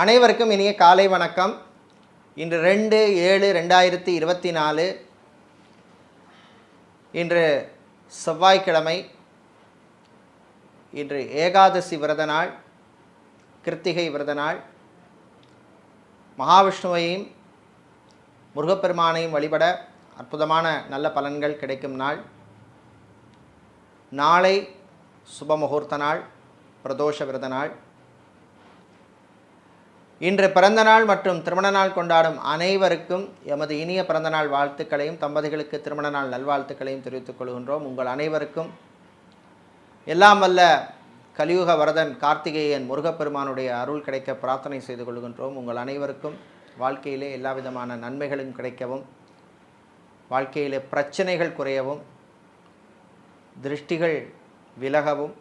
அனைவருக்கும் இனிய காலை வணக்கம். இன்று ரெண்டு ஏழு ரெண்டாயிரத்தி இருபத்தி நாலு. இன்று செவ்வாய்க்கிழமை. இன்று ஏகாதசி விரத நாள் கிருத்திகை விரத நாள். மகாவிஷ்ணுவையும் முருகப்பெருமானையும் வழிபட அற்புதமான நல்ல பலன்கள் கிடைக்கும் நாள். நாளை சுப முகூர்த்த நாள் பிரதோஷ விரத நாள். இன்று பிறந்த நாள் மற்றும் திருமண நாள் கொண்டாடும் அனைவருக்கும் எமது இனிய பிறந்தநாள் வாழ்த்துக்களையும் தம்பதிகளுக்கு திருமண நாள் நல்வாழ்த்துக்களையும் தெரிவித்துக் கொள்கின்றோம். உங்கள் அனைவருக்கும் எல்லாம் வல்ல கலியுக வரதன் கார்த்திகேயன் முருகப்பெருமானுடைய அருள் கிடைக்க பிரார்த்தனை செய்து கொள்கின்றோம். உங்கள் அனைவருக்கும் வாழ்க்கையிலே எல்லா விதமான நன்மைகளும் கிடைக்கவும் வாழ்க்கையிலே பிரச்சனைகள் குறையவும் திருஷ்டிகள் விலகவும்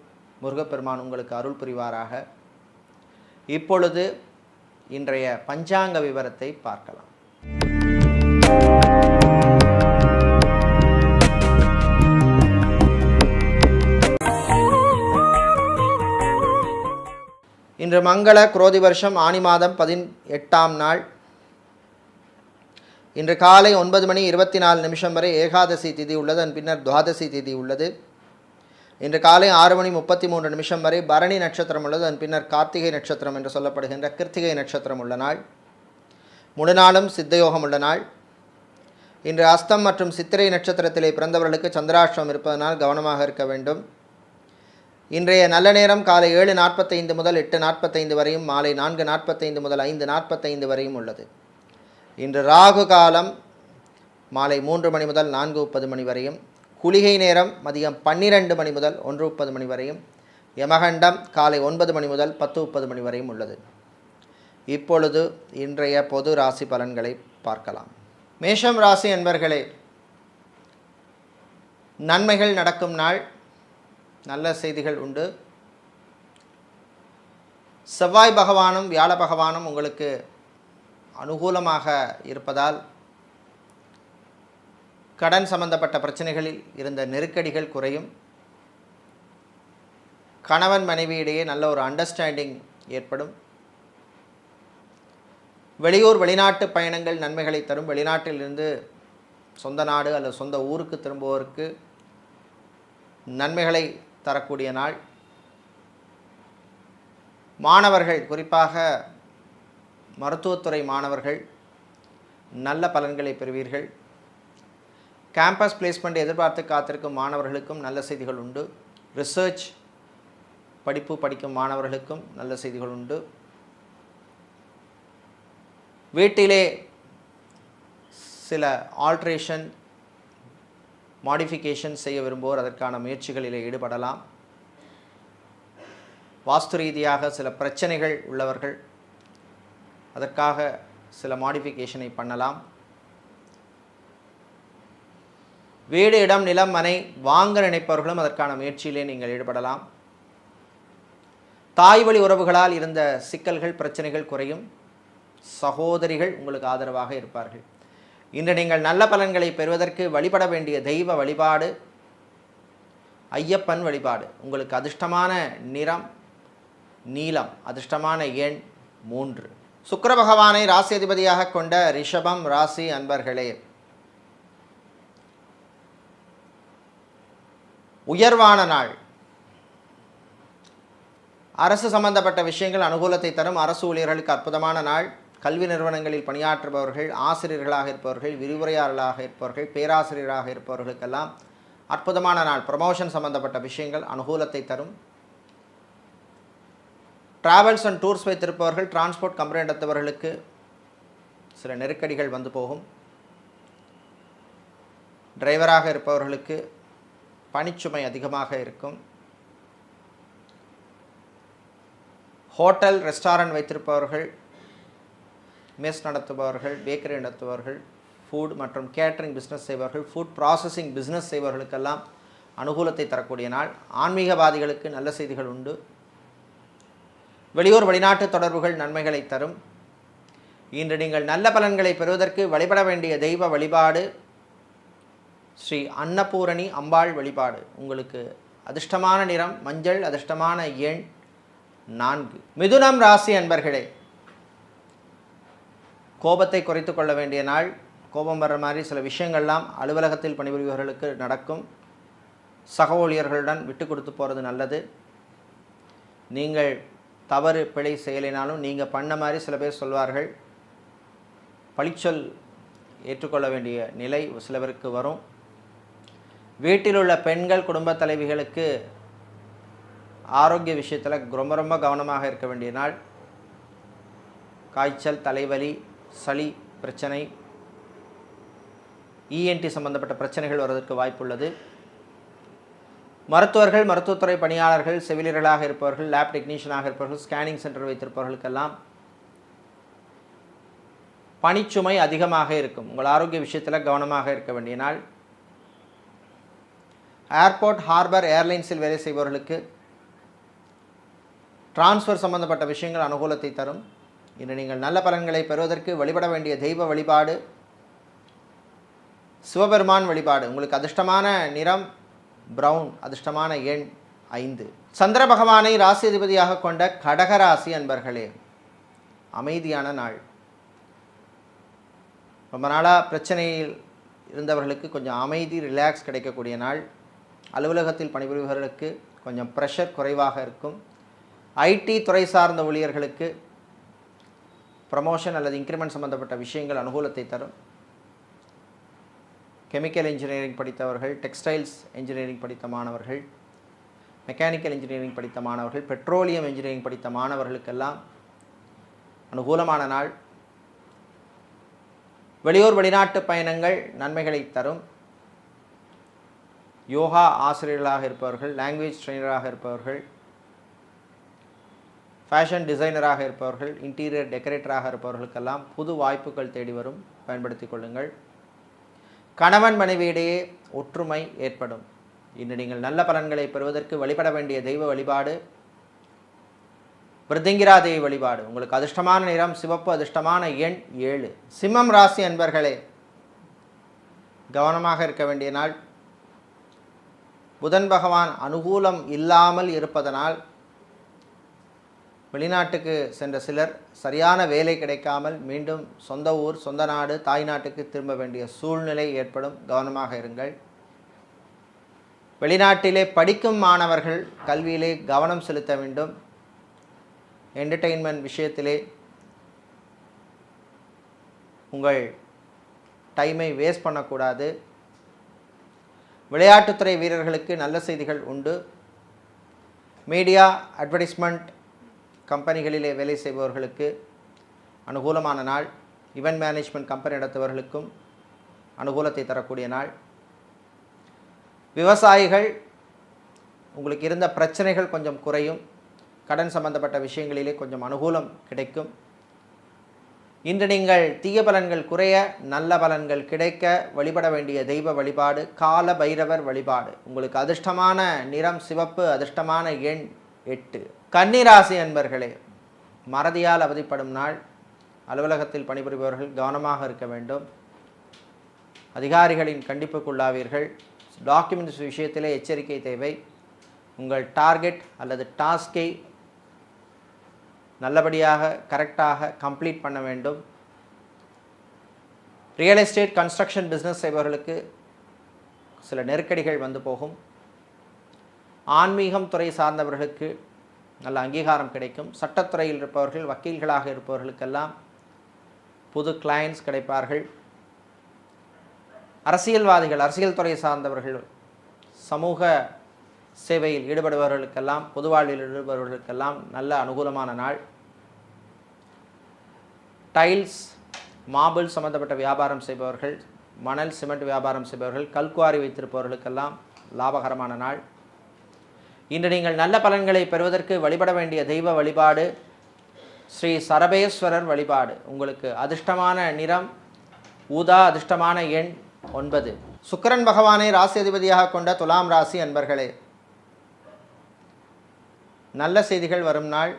முருகப்பெருமான் உங்களுக்கு அருள் புரிவாராக. இப்பொழுது இன்றைய பஞ்சாங்க விவரத்தை பார்க்கலாம். இன்று மங்கள குரோதி வருஷம் ஆனி மாதம் பதின் எட்டாம் நாள். இன்று காலை ஒன்பது மணி இருபத்தி நாலு நிமிஷம் வரை ஏகாதசி திதி உள்ளது அதன் பின்னர் துவாதசி திதி உள்ளது. இன்று காலை ஆறு மணி முப்பத்தி மூன்று நிமிஷம் வரை பரணி நட்சத்திரம் உள்ளது. அதன் பின்னர் கார்த்திகை நட்சத்திரம் என்று சொல்லப்படுகின்ற கிருத்திகை நட்சத்திரம் உள்ள நாள். முழுநாளும் சித்தயோகம் உள்ள நாள். இன்று அஸ்தம் மற்றும் சித்திரை நட்சத்திரத்திலே பிறந்தவர்களுக்கு சந்திராஷ்டிரம் இருப்பதனால் கவனமாக இருக்க வேண்டும். இன்றைய நல்ல நேரம் காலை ஏழு நாற்பத்தைந்து முதல் எட்டு நாற்பத்தைந்து வரையும் மாலை நான்கு நாற்பத்தைந்து முதல் ஐந்து நாற்பத்தைந்து வரையும் உள்ளது. இன்று ராகு காலம் மாலை மூன்று மணி முதல் நான்கு முப்பது மணி வரையும். குளிகை நேரம் மதியம் பன்னிரெண்டு மணி முதல் ஒன்று முப்பது மணி வரையும் யமகண்டம் காலை ஒன்பது மணி முதல் பத்து முப்பது மணி வரையும் உள்ளது. இப்பொழுது இன்றைய பொது ராசி பலன்களை பார்க்கலாம். மேஷம் ராசி என்பர்களே நன்மைகள் நடக்கும் நாள் நல்ல செய்திகள் உண்டு. செவ்வாய் பகவானும் வியாழ பகவானும் உங்களுக்கு அனுகூலமாக இருப்பதால் கடன் சம்பந்தப்பட்ட பிரச்சனைகளில் இருந்த நெருக்கடிகள் குறையும். கணவன் மனைவியிடையே நல்ல ஒரு அண்டர்ஸ்டாண்டிங் ஏற்படும். வெளியூர் வெளிநாட்டு பயணங்கள் நன்மைகளை தரும். வெளிநாட்டிலிருந்து சொந்த நாடு அல்லது சொந்த ஊருக்கு திரும்புவோருக்கு நன்மைகளை தரக்கூடிய நாள். மாணவர்கள் குறிப்பாக மருத்துவத்துறை மாணவர்கள் நல்ல பலன்களை பெறுவீர்கள். கேம்பஸ் பிளேஸ்மெண்ட் எதிர்பார்த்து காத்திருக்கும் மாணவர்களுக்கும் நல்ல செய்திகள் உண்டு. ரிசர்ச் படிப்பு படிக்கும் மாணவர்களுக்கும் நல்ல செய்திகள் உண்டு. வீட்டிலே சில ஆல்ட்ரேஷன் மாடிஃபிகேஷன் செய்ய விரும்புவோர் அதற்கான முயற்சிகளில் ஈடுபடலாம். வாஸ்து ரீதியாக சில பிரச்சனைகள் உள்ளவர்கள் அதற்காக சில மாடிஃபிகேஷனை பண்ணலாம். வீடு இடம் நிலம் மனை வாங்க நினைப்பவர்களும் அதற்கான முயற்சியிலே நீங்கள் ஈடுபடலாம். தாய் வழி உறவுகளால் இருந்த சிக்கல்கள் பிரச்சனைகள் குறையும். சகோதரிகள் உங்களுக்கு ஆதரவாக இருப்பார்கள். இன்று நீங்கள் நல்ல பலன்களை பெறுவதற்கு வழிபட வேண்டிய தெய்வ வழிபாடு ஐயப்பன் வழிபாடு. உங்களுக்கு அதிர்ஷ்டமான நிறம் நீலம் அதிர்ஷ்டமான எண் மூன்று. சுக்கர பகவானை ராசி அதிபதியாக கொண்ட ரிஷபம் ராசி அன்பர்களே உயர்வான நாள். அரசு சம்பந்தப்பட்ட விஷயங்கள் அனுகூலத்தை தரும். அரசு ஊழியர்களுக்கு அற்புதமான நாள். கல்வி நிறுவனங்களில் பணியாற்றுபவர்கள் ஆசிரியர்களாக இருப்பவர்கள் விரிவுரையாளர்களாக இருப்பவர்கள் பேராசிரியராக இருப்பவர்களுக்கெல்லாம் அற்புதமான நாள். ப்ரமோஷன் சம்பந்தப்பட்ட விஷயங்கள் அனுகூலத்தை தரும். டிராவல்ஸ் அண்ட் டூர்ஸ் வைத்திருப்பவர்கள் டிரான்ஸ்போர்ட் கம்பெனி நடத்துபவர்களுக்கு சில நெருக்கடிகள் வந்து போகும். டிரைவராக இருப்பவர்களுக்கு பணிச்சுமை அதிகமாக இருக்கும். ஹோட்டல் ரெஸ்டாரண்ட் வைத்திருப்பவர்கள் மெஸ் நடத்துபவர்கள் பேக்கரி நடத்துபவர்கள் ஃபுட் மற்றும் கேட்ரிங் பிஸ்னஸ் செய்பவர்கள் ஃபுட் ப்ராசஸிங் பிஸ்னஸ் செய்பவர்களுக்கெல்லாம் அனுகூலத்தை தரக்கூடிய நாள். ஆன்மீகவாதிகளுக்கு நல்ல செய்திகள் உண்டு. வெளியூர் வெளிநாட்டு தொடர்புகள் நன்மைகளை தரும். இன்று நீங்கள் நல்ல பலன்களை பெறுவதற்கு வழிபட வேண்டிய தெய்வ வழிபாடு ஸ்ரீ அன்னபூரணி அம்பாள் வழிபாடு. உங்களுக்கு அதிர்ஷ்டமான நிறம் மஞ்சள் அதிர்ஷ்டமான எண் நான்கு. மிதுனம் ராசி அன்பர்களே கோபத்தை குறைத்து கொள்ள வேண்டிய நாள். கோபம் வர்ற மாதிரி சில விஷயங்கள்லாம் அலுவலகத்தில் பணிபுரிபவர்களுக்கு நடக்கும். சக ஊழியர்களுடன் விட்டு கொடுத்து போகிறது நல்லது. நீங்கள் தவறு பிழை செயலினாலும் நீங்கள் பண்ண மாதிரி சில பேர் சொல்வார்கள். பழிச்சொல் ஏற்றுக்கொள்ள வேண்டிய நிலை சிலவருக்கு வரும். வீட்டில் உள்ள பெண்கள் குடும்பத் தலைவிகளுக்கு ஆரோக்கிய விஷயத்தில் ரொம்ப ரொம்ப கவனமாக இருக்க வேண்டிய நாள். காய்ச்சல் தலைவலி சளி பிரச்சனை இஎன்டி சம்பந்தப்பட்ட பிரச்சனைகள் வருவதற்கு வாய்ப்புள்ளது மருத்துவர்கள் மருத்துவத்துறை பணியாளர்கள் செவிலியர்களாக இருப்பவர்கள் லேப் டெக்னீஷியனாக இருப்பவர்கள் ஸ்கேனிங் சென்டர் வைத்திருப்பவர்களுக்கெல்லாம் பணிச்சுமை அதிகமாக இருக்கும். உங்கள் ஆரோக்கிய விஷயத்தில் கவனமாக இருக்க வேண்டிய நாள். ஏர்போர்ட் ஹார்பர் ஏர்லைன்ஸில் வேலை செய்பவர்களுக்கு டிரான்ஸ்ஃபர் சம்பந்தப்பட்ட விஷயங்கள் அனுகூலத்தை தரும். இன்று நீங்கள் நல்ல பலன்களை பெறுவதற்கு வழிபட வேண்டிய தெய்வ வழிபாடு சிவபெருமான் வழிபாடு. உங்களுக்கு அதிர்ஷ்டமான நிறம் பிரவுன் அதிர்ஷ்டமான எண் ஐந்து. சந்திர பகவானை ராசி அதிபதியாக கொண்ட கடகராசி அன்பர்களே அமைதியான நாள். ரொம்ப நாளாக பிரச்சனையில் இருந்தவர்களுக்கு கொஞ்சம் அமைதி ரிலாக்ஸ் கிடைக்கக்கூடிய நாள். அலுவலகத்தில் பணிபுரிபவர்களுக்கு கொஞ்சம் ப்ரெஷர் குறைவாக இருக்கும். ஐடி துறை சார்ந்த ஊழியர்களுக்கு ப்ரமோஷன் அல்லது இன்க்ரிமெண்ட் சம்பந்தப்பட்ட விஷயங்கள் அனுகூலத்தை தரும். கெமிக்கல் இன்ஜினியரிங் படித்தவர்கள் டெக்ஸ்டைல்ஸ் இன்ஜினியரிங் படித்த மாணவர்கள் மெக்கானிக்கல் இன்ஜினியரிங் படித்த மாணவர்கள் பெட்ரோலியம் இன்ஜினியரிங் படித்த மாணவர்களுக்கெல்லாம் அனுகூலமான நாள். வெளியூர் வெளிநாட்டு பயணங்கள் நன்மைகளை தரும். யோகா ஆசிரியர்களாக இருப்பவர்கள் லாங்குவேஜ் ட்ரெயினராக இருப்பவர்கள் ஃபேஷன் டிசைனராக இருப்பவர்கள் இன்டீரியர் டெக்கரேட்டராக இருப்பவர்களுக்கெல்லாம் புது வாய்ப்புகள் தேடி வரும். பயன்படுத்தி கொள்ளுங்கள். கணவன் மனைவியிடையே ஒற்றுமை ஏற்படும். இன்று நீங்கள் நல்ல பலன்களை பெறுவதற்கு வழிபட வேண்டிய தெய்வ வழிபாடு பிருத்திங்கிரா தெய்வ வழிபாடு. உங்களுக்கு அதிர்ஷ்டமான நிறம் சிவப்பு அதிர்ஷ்டமான எண் ஏழு. சிம்மம் ராசி அன்பர்களே கவனமாக இருக்க வேண்டிய நாள். புதன் பகவான் அனுகூலம் இல்லாமல் இருப்பதனால் வெளிநாட்டுக்கு சென்ற சிலர் சரியான வேலை கிடைக்காமல் மீண்டும் சொந்த ஊர் சொந்த நாடு தாய் நாட்டுக்கு திரும்ப வேண்டிய சூழ்நிலை ஏற்படும். கவனமாக இருங்கள். வெளிநாட்டிலே படிக்கும் மாணவர்கள் கல்வியிலே கவனம் செலுத்த வேண்டும். என்டர்டெயின்மெண்ட் விஷயத்திலே உங்கள் டைமை வேஸ்ட் பண்ணக்கூடாது. விளையாட்டுத்துறை வீரர்களுக்கு நல்ல செய்திகள் உண்டு. மீடியா அட்வர்டைஸ்மெண்ட் கம்பெனிகளிலே வேலை செய்பவர்களுக்கு அனுகூலமான நாள். இவெண்ட் மேனேஜ்மெண்ட் கம்பெனி நடத்துபவர்களுக்கும் அனுகூலத்தை தரக்கூடிய நாள். விவசாயிகள் உங்களுக்கு இருந்த பிரச்சனைகள் கொஞ்சம் குறையும். கடன் சம்பந்தப்பட்ட விஷயங்களிலே கொஞ்சம் அனுகூலம் கிடைக்கும். இன்று நீங்கள் தீய பலன்கள் குறைய நல்ல பலன்கள் கிடைக்க வழிபட வேண்டிய தெய்வ வழிபாடு கால பைரவர் வழிபாடு. உங்களுக்கு அதிர்ஷ்டமான நிறம் சிவப்பு அதிர்ஷ்டமான எண் எட்டு. கன்னிராசி அன்பர்களே மறதியால் அவதிப்படும் நாள். அலுவலகத்தில் பணிபுரிபவர்கள் கவனமாக இருக்க வேண்டும். அதிகாரிகளின் கண்டிப்புக்குள்ளாவீர்கள். டாக்குமெண்ட்ஸ் விஷயத்திலே எச்சரிக்கை தேவை. உங்கள் டார்கெட் அல்லது டாஸ்கை நல்லபடியாக கரெக்டாக கம்ப்ளீட் பண்ண வேண்டும். ரியல் எஸ்டேட் கன்ஸ்ட்ரக்ஷன் பிஸ்னஸ் செய்பவர்களுக்கு சில நெருக்கடிகள் வந்து போகும். ஆன்மீகம் துறை சார்ந்தவர்களுக்கு நல்ல அங்கீகாரம் கிடைக்கும். சட்டத்துறையில் இருப்பவர்கள் வக்கீல்களாக இருப்பவர்களுக்கெல்லாம் புது கிளையண்ட்ஸ் கிடைப்பார்கள். அரசியல்வாதிகள் அரசியல் துறை சார்ந்தவர்கள் சமூக சேவையில் ஈடுபடுபவர்களுக்கெல்லாம் பொது வாழ்வில் ஈடுபடுபவர்களுக்கெல்லாம் நல்ல அனுகூலமான நாள். டைல்ஸ் மாபிள் சம்பந்தப்பட்ட வியாபாரம் செய்பவர்கள் மணல் சிமெண்ட் வியாபாரம் செய்பவர்கள் கல்குவாரி வைத்திருப்பவர்களுக்கெல்லாம் லாபகரமான நாள். இன்று நீங்கள் நல்ல பலன்களை பெறுவதற்கு வழிபட வேண்டிய தெய்வ வழிபாடு ஸ்ரீ சரபேஸ்வரர் வழிபாடு. உங்களுக்கு அதிர்ஷ்டமான நிறம் ஊதா அதிர்ஷ்டமான எண் ஒன்பது. சுக்கிரன் பகவானை ராசி அதிபதியாக கொண்ட துலாம் ராசி அன்பர்களே நல்ல செய்திகள் வரும் நாள்.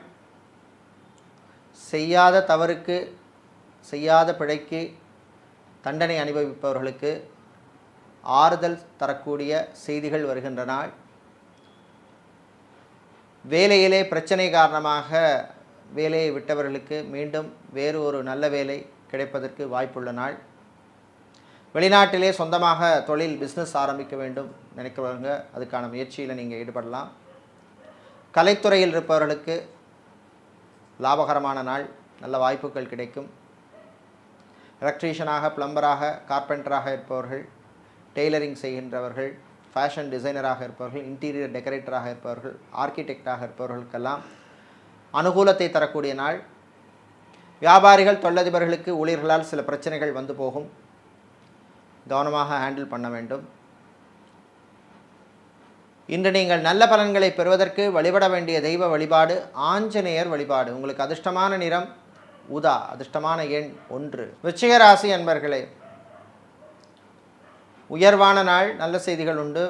செய்யாத தவறுக்கு செய்யாத பிழைக்கு தண்டனை அனுபவிப்பவர்களுக்கு ஆறுதல் தரக்கூடிய செய்திகள் வருகின்ற நாள். வேலையிலே பிரச்சனை காரணமாக வேலையை விட்டவர்களுக்கு மீண்டும் வேறு ஒரு நல்ல வேலை கிடைப்பதற்கு வாய்ப்புள்ள நாள். வெளிநாட்டிலே சொந்தமாக தொழில் பிஸ்னஸ் ஆரம்பிக்க வேண்டும் நினைக்கிறவங்க அதுக்கான முயற்சியில் நீங்கள் ஈடுபடலாம். கலைத்துறையில் இருப்பவர்களுக்கு லாபகரமான நாள் நல்ல வாய்ப்புகள் கிடைக்கும். எலக்ட்ரீஷியனாக பிளம்பராக கார்பெண்டராக இருப்பவர்கள் டெய்லரிங் செய்கின்றவர்கள் ஃபேஷன் டிசைனராக இருப்பவர்கள் இன்டீரியர் டெக்கரேட்டராக இருப்பவர்கள் ஆர்கிடெக்டாக இருப்பவர்களுக்கெல்லாம் அனுகூலத்தை தரக்கூடிய நாள். வியாபாரிகள் தொழிலதிபர்களுக்கு ஊழியர்களால் சில பிரச்சனைகள் வந்து போகும். கவனமாக ஹேண்டில் பண்ண வேண்டும். இன்று நீங்கள் நல்ல பலன்களை பெறுவதற்கு வழிபட வேண்டிய தெய்வ வழிபாடு ஆஞ்சநேயர் வழிபாடு. உங்களுக்கு அதிர்ஷ்டமான நிறம் உதா. அதிர்ஷ்டமான எண் ஒன்று. விச்சிகராசி அன்பர்களே உயர்வான நாள் நல்ல செய்திகள் உண்டு.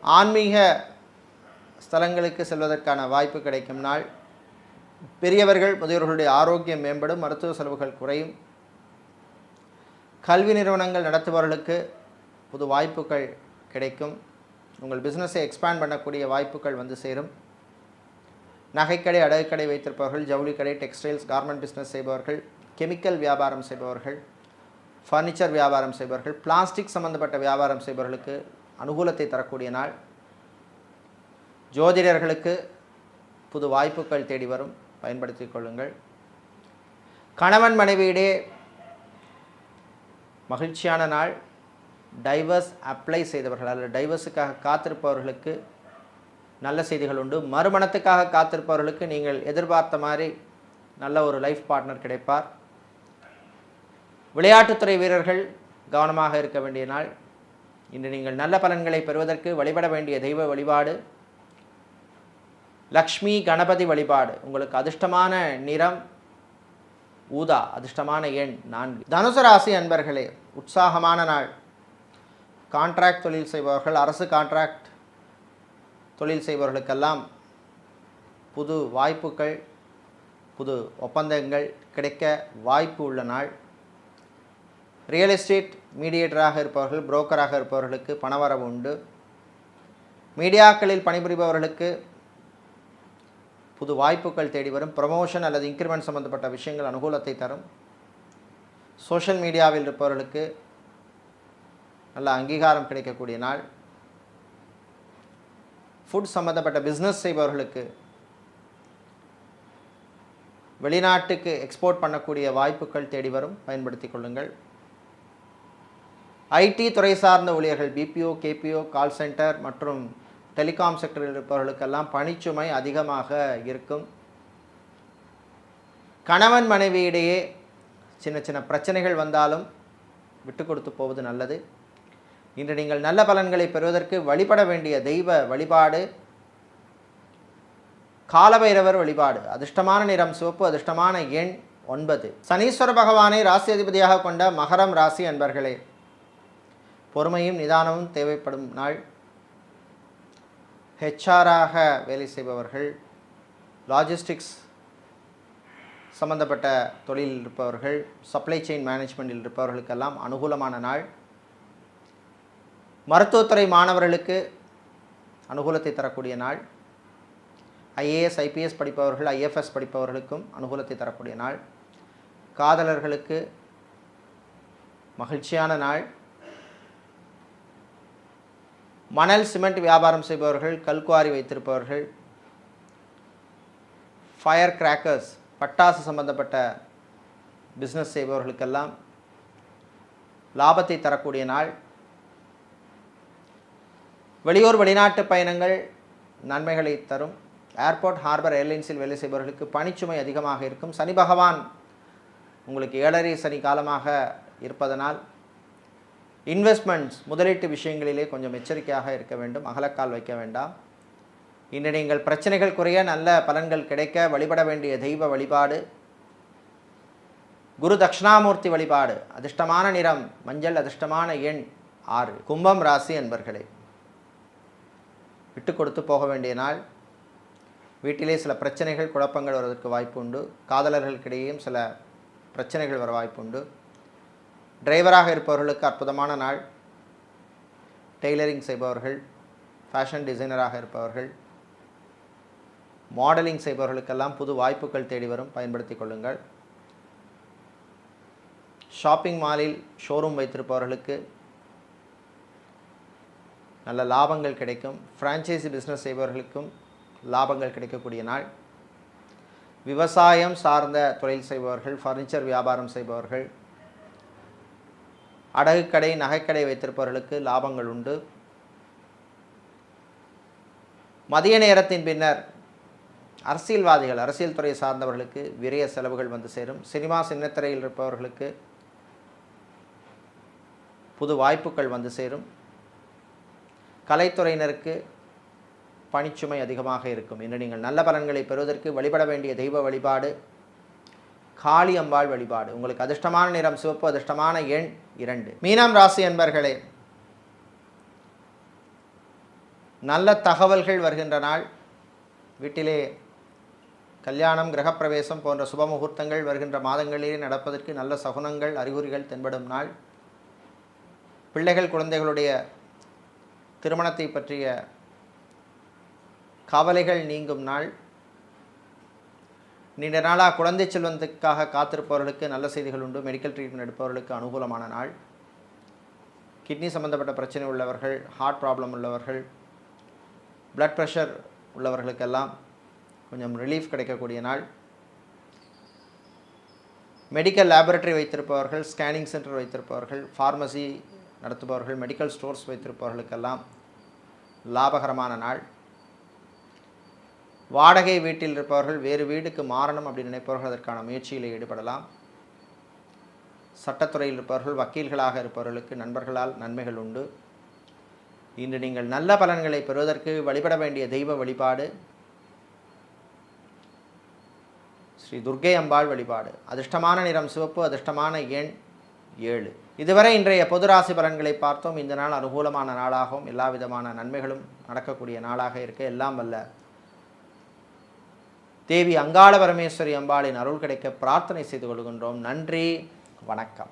ஆன்மீக ஸ்தலங்களுக்கு செல்வதற்கான வாய்ப்பு கிடைக்கும் நாள். பெரியவர்கள் முதியோர்களுடைய ஆரோக்கியம் மேம்படும் மருத்துவ செலவுகள் குறையும். கல்வி நிறுவனங்கள் நடத்துபவர்களுக்கு புது வாய்ப்புகள் கிடைக்கும். உங்கள் பிஸ்னஸை எக்ஸ்பேண்ட் பண்ணக்கூடிய வாய்ப்புகள் வந்து சேரும். நகைக்கடை அடகுக்கடை வைத்திருப்பவர்கள் ஜவுளி கடை டெக்ஸ்டைல்ஸ் கார்மெண்ட் பிஸ்னஸ் செய்பவர்கள் கெமிக்கல் வியாபாரம் செய்பவர்கள் ஃபர்னிச்சர் வியாபாரம் செய்பவர்கள் பிளாஸ்டிக் சம்பந்தப்பட்ட வியாபாரம் செய்பவர்களுக்கு அனுகூலத்தை தரக்கூடிய நாள். ஜோதிடர்களுக்கு புது வாய்ப்புகள் தேடி வரும். பயன்படுத்திக் கொள்ளுங்கள். கணவன் மனைவியிடையே மகிழ்ச்சியான நாள். டைவர்ஸ் அப்ளை செய்தவர்கள் அல்லது டைவர்ஸுக்காக காத்திருப்பவர்களுக்கு நல்ல செய்திகள் உண்டு. மறுமணத்துக்காக காத்திருப்பவர்களுக்கு நீங்கள் எதிர்பார்த்த மாதிரி நல்ல ஒரு லைஃப் பார்ட்னர் கிடைப்பார். விளையாட்டுத்துறை வீரர்கள் கவனமாக இருக்க வேண்டிய நாள். இன்று நீங்கள் நல்ல பலன்களை பெறுவதற்கு வழிபட வேண்டிய தெய்வ வழிபாடு. லக்ஷ்மி கணபதி வழிபாடு. உங்களுக்கு அதிர்ஷ்டமான நிறம் ஊதா அதிர்ஷ்டமான எண் நான்கு. தனுசு ராசி அன்பர்களே உற்சாகமான நாள். கான்ட்ராக்ட் தொழில் செய்பவர்கள் அரசு கான்ட்ராக்ட் தொழில் செய்பவர்களுக்கெல்லாம் புது வாய்ப்புகள் புது ஒப்பந்தங்கள் கிடைக்க வாய்ப்பு உள்ள நாள். ரியல் எஸ்டேட் மீடியேட்டராக இருப்பவர்கள் புரோக்கராக இருப்பவர்களுக்கு பணவரவு உண்டு. மீடியாக்களில் பணிபுரிபவர்களுக்கு புது வாய்ப்புகள் தேடி வரும். ப்ரமோஷன் அல்லது இன்க்ரிமெண்ட் சம்பந்தப்பட்ட விஷயங்கள் அனுகூலத்தை தரும். சோஷியல் மீடியாவில் இருப்பவர்களுக்கு நல்ல அங்கீகாரம் கிடைக்கக்கூடிய நாள். ஃபுட் சம்பந்தப்பட்ட பிஸ்னஸ் செய்பவர்களுக்கு வெளிநாட்டுக்கு எக்ஸ்போர்ட் பண்ணக்கூடிய வாய்ப்புகள் தேடி வரும். பயன்படுத்திக் கொள்ளுங்கள். ஐடி துறை சார்ந்த ஊழியர்கள் பிபிஓ கேபிஓ கால் சென்டர் மற்றும் டெலிகாம் செக்டரில் இருப்பவர்களுக்கெல்லாம் பணிச்சுமை அதிகமாக இருக்கும். கணவன் மனைவியிடையே சின்ன சின்ன பிரச்சனைகள் வந்தாலும் விட்டு கொடுத்து போவது நல்லது. இன்று நீங்கள் நல்ல பலன்களை பெறுவதற்கு வழிபட வேண்டிய தெய்வ வழிபாடு காலபைரவர் வழிபாடு. அதிர்ஷ்டமான நிறம் சிவப்பு. அதிர்ஷ்டமான எண் ஒன்பது. சனீஸ்வர பகவானை ராசி அதிபதியாக கொண்ட மகரம் ராசி அன்பர்களே பொறுமையும் நிதானமும் தேவைப்படும் நாள். ஹெச்ஆராக வேலை செய்பவர்கள் லாஜிஸ்டிக்ஸ் சம்பந்தப்பட்ட தொழிலில் இருப்பவர்கள் சப்ளை செயின் மேனேஜ்மெண்ட்டில் இருப்பவர்களுக்கெல்லாம் அனுகூலமான நாள். மருத்துவத்துறை மாணவர்களுக்கு அனுகூலத்தை தரக்கூடிய நாள். ஐஏஎஸ் ஐபிஎஸ் படிப்பவர்கள் ஐஎஃப்எஸ் படிப்பவர்களுக்கும் அனுகூலத்தை தரக்கூடிய நாள். காதலர்களுக்கு மகிழ்ச்சியான நாள். மணல் சிமெண்ட் வியாபாரம் செய்பவர்கள் கல்குவாரி வைத்திருப்பவர்கள். ஃபயர் கிராக்கர்ஸ் பட்டாசு சம்பந்தப்பட்ட பிஸ்னஸ் செய்பவர்களுக்கெல்லாம் லாபத்தை தரக்கூடிய நாள். வெளியூர் வெளிநாட்டு பயணங்கள் நன்மைகளை தரும். ஏர்போர்ட் ஹார்பர் ஏர்லைன்ஸில் வேலை செய்பவர்களுக்கு பணிச்சுமை அதிகமாக இருக்கும். சனி பகவான் உங்களுக்கு ஏழரை சனி காலமாக இருப்பதனால் இன்வெஸ்ட்மெண்ட்ஸ் முதலீட்டு விஷயங்களிலே கொஞ்சம் எச்சரிக்கையாக இருக்க வேண்டும். அகலக்கால் வைக்க வேண்டாம். இன்று நீங்கள் பிரச்சனைகள் குறைய நல்ல பலன்கள் கிடைக்க வழிபட வேண்டிய தெய்வ வழிபாடு குரு தட்சிணாமூர்த்தி வழிபாடு அதிர்ஷ்டமான நிறம் மஞ்சள் அதிர்ஷ்டமான எண் ஆறு கும்பம் ராசி என்பர்களே விட்டு கொடுத்து போக வேண்டிய நாள். வீட்டிலே சில பிரச்சனைகள் குழப்பங்கள் வருவதற்கு வாய்ப்பு உண்டு காதலர்களுக்கிடையேயும் சில பிரச்சனைகள் வர வாய்ப்பு உண்டு டிரைவராக இருப்பவர்களுக்கு அற்புதமான நாள். டெய்லரிங் செய்பவர்கள் ஃபேஷன் டிசைனராக இருப்பவர்கள் மாடலிங் செய்பவர்களுக்கெல்லாம் புது வாய்ப்புகள் தேடி வரும். பயன்படுத்தி கொள்ளுங்கள். ஷாப்பிங் மாலில் ஷோரூம் வைத்திருப்பவர்களுக்கு நல்ல லாபங்கள் கிடைக்கும். ஃப்ரான்ச்சைசி பிஸ்னஸ் செய்பவர்களுக்கும் லாபங்கள் கிடைக்கக்கூடிய நாள். விவசாயம் சார்ந்த தொழில் செய்பவர்கள் ஃபர்னிச்சர் வியாபாரம் செய்பவர்கள் அடகுக்கடை நகைக்கடை வைத்திருப்பவர்களுக்கு லாபங்கள் உண்டு. மதிய நேரத்தின் பின்னர் அரசியல்வாதிகள் அரசியல் துறை சார்ந்தவர்களுக்கு விரைய செலவுகள் வந்து சேரும். சினிமா சின்னத்திரையில் இருப்பவர்களுக்கு புது வாய்ப்புகள் வந்து சேரும். கலைத்துறையினருக்கு பணிச்சுமை அதிகமாக இருக்கும். இன்று நீங்கள் நல்ல பலன்களை பெறுவதற்கு வழிபட வேண்டிய தெய்வ வழிபாடு காளி அம்பாள் வழிபாடு. உங்களுக்கு அதிர்ஷ்டமான நிறம் சிவப்பு அதிர்ஷ்டமான எண் இரண்டு. மீனாம் ராசி என்பர்களே நல்ல தகவல்கள் வருகின்ற நாள். வீட்டிலே கல்யாணம் கிரகப்பிரவேசம் போன்ற சுப முகூர்த்தங்கள் வருகின்ற மாதங்களிலே நடப்பதற்கு நல்ல சகுனங்கள் அறிகுறிகள் தென்படும் நாள். பிள்ளைகள் குழந்தைகளுடைய திருமணத்தை பற்றிய கவலைகள் நீங்கும் நாள். நீண்ட நாளாக குழந்தை செல்வத்துக்காக காத்திருப்பவர்களுக்கு நல்ல செய்திகள் உண்டு. மெடிக்கல் ட்ரீட்மெண்ட் எடுப்பவர்களுக்கு அனுகூலமான நாள். கிட்னி சம்பந்தப்பட்ட பிரச்சனை உள்ளவர்கள் ஹார்ட் ப்ராப்ளம் உள்ளவர்கள் பிளட் ப்ரெஷர் உள்ளவர்களுக்கெல்லாம் கொஞ்சம் ரிலீஃப் கிடைக்கக்கூடிய நாள். மெடிக்கல் லேபரட்டரி வைத்திருப்பவர்கள் ஸ்கேனிங் சென்டர் வைத்திருப்பவர்கள் ஃபார்மசி நடத்துபவர்கள் மெடிக்கல் ஸ்டோர்ஸ் வைத்திருப்பவர்களுக்கெல்லாம் லாபகரமான நாள். வாடகை வீட்டில் இருப்பவர்கள் வேறு வீடுக்கு மாறணும் அப்படின்னு நினைப்பவர்கள் அதற்கான முயற்சியில் ஈடுபடலாம். சட்டத்துறையில் இருப்பவர்கள் வக்கீல்களாக இருப்பவர்களுக்கு நண்பர்களால் நன்மைகள் உண்டு. இன்று நீங்கள் நல்ல பலன்களை பெறுவதற்கு வழிபட வேண்டிய தெய்வ வழிபாடு ஸ்ரீ துர்க்கை அம்பாள் வழிபாடு. அதிர்ஷ்டமான நிறம் சிவப்பு அதிர்ஷ்டமான எண் ஏழு. இதுவரை இன்றைய பொது ராசி பலன்களை பார்த்தோம். இந்த நாள் அனுகூலமான நாளாகவும் எல்லா விதமான நன்மைகளும் நடக்கக்கூடிய நாளாக இருக்க எல்லாம் வல்ல. தேவி அங்காள பரமேஸ்வரி அம்பாளின் அருள் கிடைக்க பிரார்த்தனை செய்து கொள்கின்றோம். நன்றி வணக்கம்.